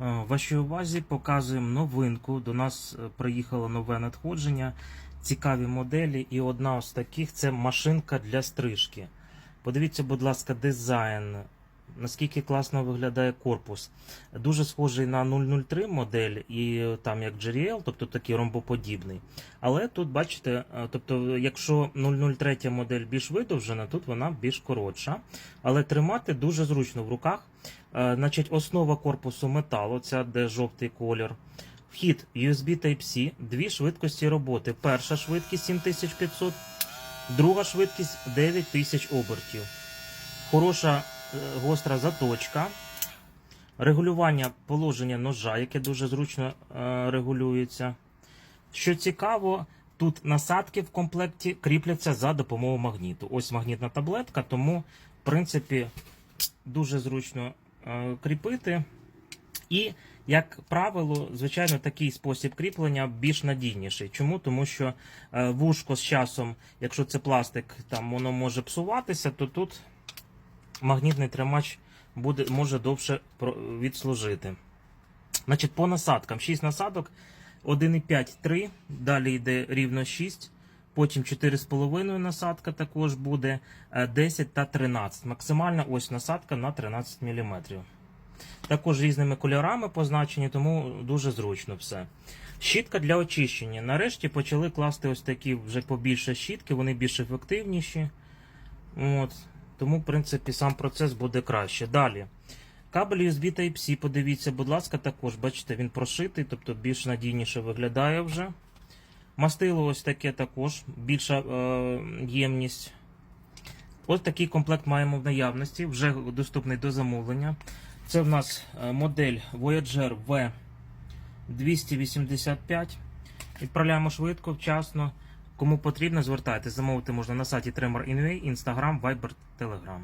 Е, Вашій увазі показуємо новинку. До нас е, приїхало нове надходження, цікаві моделі, і одна з таких це машинка для стрижки. Подивіться, будь ласка, дизайн. Наскільки класно виглядає корпус. Дуже схожий на 003 модель, і е, там як GRL, тобто такий ромбоподібний. Але тут, бачите, е, тобто, якщо 003 модель більш видовжена, тут вона більш коротша. Але тримати дуже зручно в руках. Е, Значить, основа корпусу металу, ця де жовтий колір. Вхід USB Type-C, дві швидкості роботи. Перша швидкість 7500, друга швидкість 9000 обертів. Хороша гостра заточка. Регулювання положення ножа, яке дуже зручно е, регулюється. Що цікаво, тут насадки в комплекті кріпляться за допомогою магніту. Ось магнітна таблетка, тому, в принципі, дуже зручно е, кріпити. І, як правило, звичайно, такий спосіб кріплення більш надійніший. Чому? Тому що е, вушко з часом, якщо це пластик, там воно може псуватися, то тут магнітний тримач буде, може довше відслужити. Значить, по насадкам. 6 насадок, 1,5 3, далі йде рівно 6, потім 4,5 насадка також буде, е, 10 та 13. Максимальна ось насадка на 13 мм. Також різними кольорами позначені, тому дуже зручно все. Щітка для очищення. Нарешті почали класти ось такі вже побільше щітки, вони більш ефективніші. От. Тому, в принципі, сам процес буде краще. Далі. Кабель USB Type-C, подивіться, будь ласка, також, бачите, він прошитий, тобто більш надійніше виглядає вже. Мастило ось таке також, більша е, ємність. Ось такий комплект маємо в наявності, вже доступний до замовлення. Це в нас е, модель Voyager V285. Відправляємо швидко, вчасно. Кому потрібно, звертайтеся. Замовити можна на сайті Tremor Instagram, Viber, Telegram.